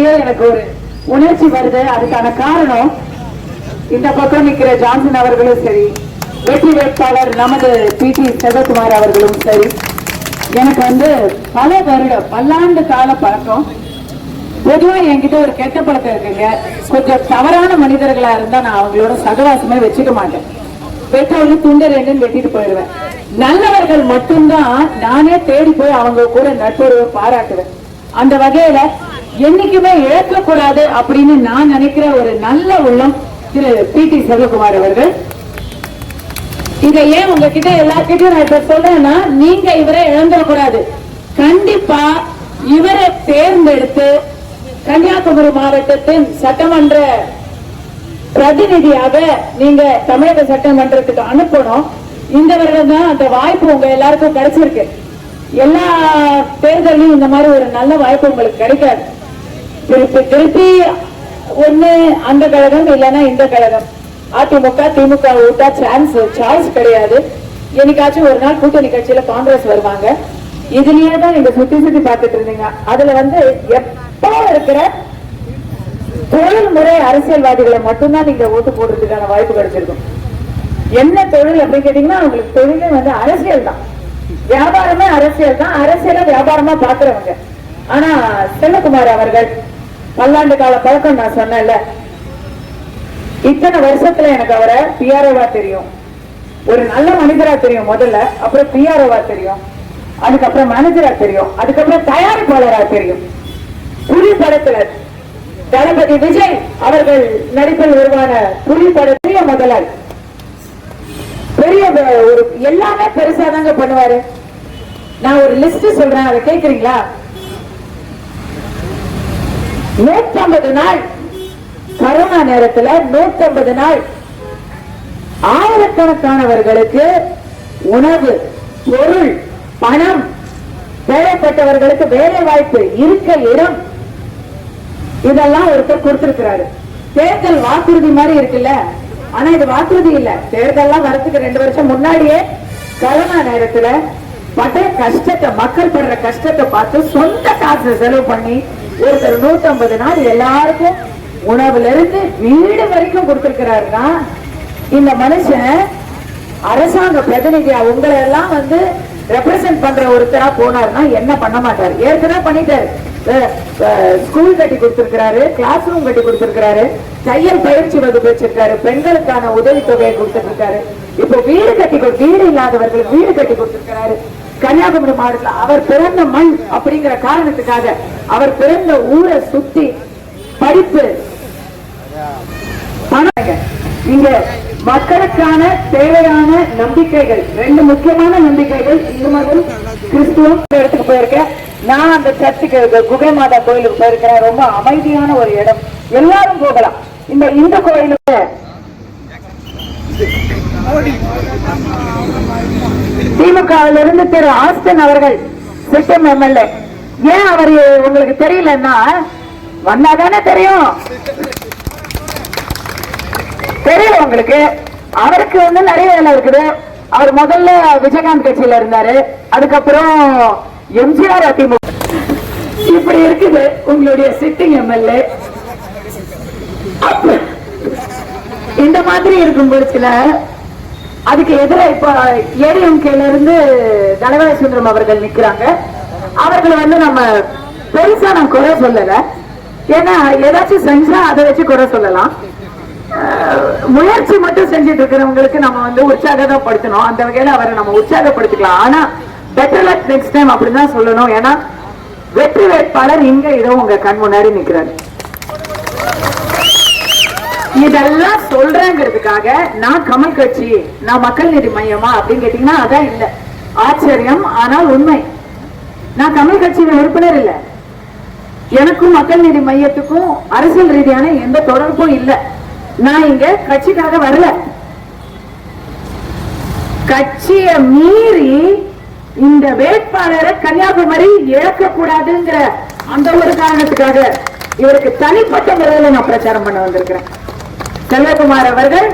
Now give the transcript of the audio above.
அப்படியே எனக்கு ஒரு உணர்ச்சி வருது. அதுக்கான காரணம் இந்த பக்கம் நிக்கிற ஜான்சன் அவர்களும் சரி வெற்றி வேட்பாளர் நமது பி டி செல்வகுமார் அவர்களும் சரி. எனக்கு வந்து பல வருட பல்லாண்டு கால பழக்கம். பொதுவா என்கிட்ட ஒரு கெட்ட பழக்கம் இருக்குங்க. கொஞ்சம் தவறான மனிதர்களா இருந்தா நான் அவங்களோட சகவாசமே வச்சுக்க மாட்டேன். வெட்டவங்க துண்டு ரெண்டுன்னு வெட்டிட்டு போயிடுவேன். நல்லவர்கள் மட்டும்தான் நானே தேடி போய் அவங்க கூட நட்புறவை பாராட்டுவேன். அந்த வகையில என்னைக்குமே இழக்கக்கூடாது அப்படின்னு நான் நினைக்கிற ஒரு நல்ல உள்ளம் திரு பி டி செல்வகுமார் அவர்கள். இதை ஏன் உங்ககிட்ட எல்லாருக்கிட்டையும் நான் இப்ப சொல்றேன்னா நீங்க இவரை இழந்துடக்கூடாது. கண்டிப்பா இவரை தேர்ந்தெடுத்து கன்னியாகுமரி மாவட்டத்தின் சட்டமன்ற பிரதிநிதியாக நீங்க தமிழக சட்டமன்றத்துக்கு அனுப்பணும். இந்த வருடம் தான் அந்த வாய்ப்பு உங்க எல்லாருக்கும் கிடைச்சிருக்கு. எல்லா தேர்தலையும் இந்த மாதிரி ஒரு நல்ல வாய்ப்பு உங்களுக்கு கிடைக்காது. திருப்பி திருப்பி ஒண்ணு அந்த கழகம் இல்லைன்னா இந்த கழகம். அதிமுக திமுக விட்டா சான்ஸ் சாய்ஸ் கிடையாது. என்னைக்காச்சும் ஒரு நாள் கூட்டணி கட்சியில காங்கிரஸ் வருவாங்க. இதுலயே தான் நீங்க சுத்தி சுத்தி பார்த்துட்டு இருந்தீங்க. அதுல வந்து எப்போ இருக்கிற தொழில்முறை அரசியல்வாதிகளை மட்டும்தான் நீங்க ஓட்டு போடுறதுக்கான வாய்ப்பு கிடைச்சிருக்கும் என்ன தொழில் அப்படின்னு கேட்டீங்கன்னா உங்களுக்கு தொழிலே வந்து அரசியல் தான். வியாபாரமே அரசியல் தான். அரசியல வியாபாரமா பாக்குறவங்க ஆனா செல்லகுமார் அவர்கள் பல்லாண்டு கால பழக்கம் நான் சொன்னேன்ல. இத்தனை வருஷத்துல எனக்கு அவரை பிஆர்ஓவா தெரியும். ஒரு நல்ல மனிதரா தெரியும் முதல்ல அப்புறம் பிஆர்ஓவா தெரியும். அதுக்கப்புறம் மேனேஜரா தெரியும். அதுக்கப்புறம் தயாரிப்பாளரா தெரியும். புலி படத்துல தளபதி விஜய் அவர்கள் நடிப்பில் உருவான புலி படத்திய முதலாளி. பெரிய ஒரு எல்லாமே பெருசாதாங்க பண்ணுவாரு. நான் ஒரு லிஸ்ட் சொல்றேன் அதை கேக்குறீங்களா? நூற்றம்பது நாள். கரோனா நேரத்துல நூற்றம்பது நாள். ஆயிரக்கணக்கானவர்களுக்கு உணவு பொருள் பணம் தேவைப்பட்டவர்களுக்கு வேலை வாய்ப்பு இருக்க இடம். இதெல்லாம் ஒருத்தர் கொடுத்திருக்கிறாரு. தேர்தல் வாக்குறுதி மாதிரி இருக்குல்ல? ஆனா இது வாக்குறுதி இல்ல. தேர்தல்லாம் வரத்துக்கு ரெண்டு வருஷம் முன்னாடியே கரோனா நேரத்துல பட்ட கஷ்டத்தை மக்கள் படுற கஷ்டத்தை பார்த்து சொந்த காசு செலவு பண்ணி ஒருத்தர் 150 நாள் எல்லாருக்கும் உணவுல இருந்து வீடு வரைக்கும் கொடுத்திருக்கிறாருன்னா இந்த மனுஷன் அரசாங்க பிரதிநிதியா உங்களை எல்லாம் வந்து ரெப்ரசென்ட் பண்ற ஒருத்தரா போனாருன்னா என்ன பண்ண மாட்டாரு? ஏற்கனவே பண்ணிட்டாரு. ஸ்கூல் கட்டி கொடுத்திருக்கிறாரு கிளாஸ் ரூம் கட்டி கொடுத்திருக்கிறாரு தையல் பயிற்சி வகுப்பு வச்சிருக்காரு பெண்களுக்கான உதவித்தொகையை கொடுத்திருக்காரு இப்ப வீடு கட்டி வீடு இல்லாதவர்களுக்கு வீடு கட்டி கொடுத்திருக்கிறாரு. கன்னியாகுமரி மாவட்டத்துல அவர் பிறந்த மண் அப்படிங்கிற காரணத்துக்காக அவர் பிறந்த ஊரை சுத்தி படிப்பு இங்க மக்களுக்கான தேவையான நம்பிக்கைகள் ரெண்டு முக்கியமான நம்பிக்கைகள் இந்து மதம் கிறிஸ்துவம் இடத்துக்கு போயிருக்கேன். நான் அந்த சர்ச்சுக்கு குகை மாதா கோயிலுக்கு போயிருக்கிறேன் ரொம்ப அமைதியான ஒரு இடம். எல்லாரும் போகலாம். இந்த இந்து கோயிலுக்கு. திமுகவிலிருந்து திரு ஆஸ்டன் அவர்கள் சிட்டம் எம்எல்ஏ. ஏன் அவர் உங்களுக்கு தெரியலன்னா வந்தாதானே தெரியும். தெரியல உங்களுக்கு. அவருக்கு வந்து நிறைய வேலை இருக்குது. அவர் முதல்ல விஜயகாந்த் கட்சியில இருந்தாரு. அதுக்கப்புறம் எம்ஜிஆர் அதிமுக. இப்படி இருக்குது உங்களுடைய சிட்டிங் எம்எல்ஏ. இந்த மாதிரி இருக்கும் பொழுதுல அதுக்கு எதிராக இப்ப ஏடிஎம்கேல இருந்து தனபாய சுந்தரம் அவர்கள் நிக்கிறாங்க. அவர்களை வந்து நம்ம பெருசா நான் குறை சொல்லல. ஏன்னா ஏதாச்சும் செஞ்சா அதை வச்சு குறை சொல்லலாம். முயற்சி மட்டும் செஞ்சுட்டு இருக்கிறவங்களுக்கு நம்ம வந்து உற்சாகப்படுத்தணும். அந்த வகையில அவரை நம்ம உற்சாகப்படுத்திக்கலாம். ஆனா பெட்டர் லக் நெக்ஸ்ட் டைம் அப்படிதான் சொல்லணும். ஏன்னா வெற்றி வேட்பாளர் இங்க இதோ உங்க கண் முன்னாடி நிக்கிறாரு. இதெல்லாம் சொல்றேங்கிறதுக்காக நான் கமல் கட்சி நான் மக்கள் நீதி மையமா அப்படின்னு கேட்டீங்கன்னா அதான் இல்ல. ஆச்சரியம் ஆனால் உண்மை. நான் கமல் கட்சியின் உறுப்பினர் இல்ல. எனக்கும் மக்கள் நீதி மையத்துக்கும் அரசியல் ரீதியான எந்த தொடர்பும் இல்ல. நான் இங்க கட்சிக்காக வரல. கட்சியை மீறி இந்த வேட்பாளரை கன்னியாகுமரி இழக்க கூடாதுங்கிற அந்த ஒரு காரணத்துக்காக இவருக்கு தனிப்பட்ட முறையில நான் பிரச்சாரம் பண்ண வந்திருக்கிறேன். செல்லகுமார் அவர்கள்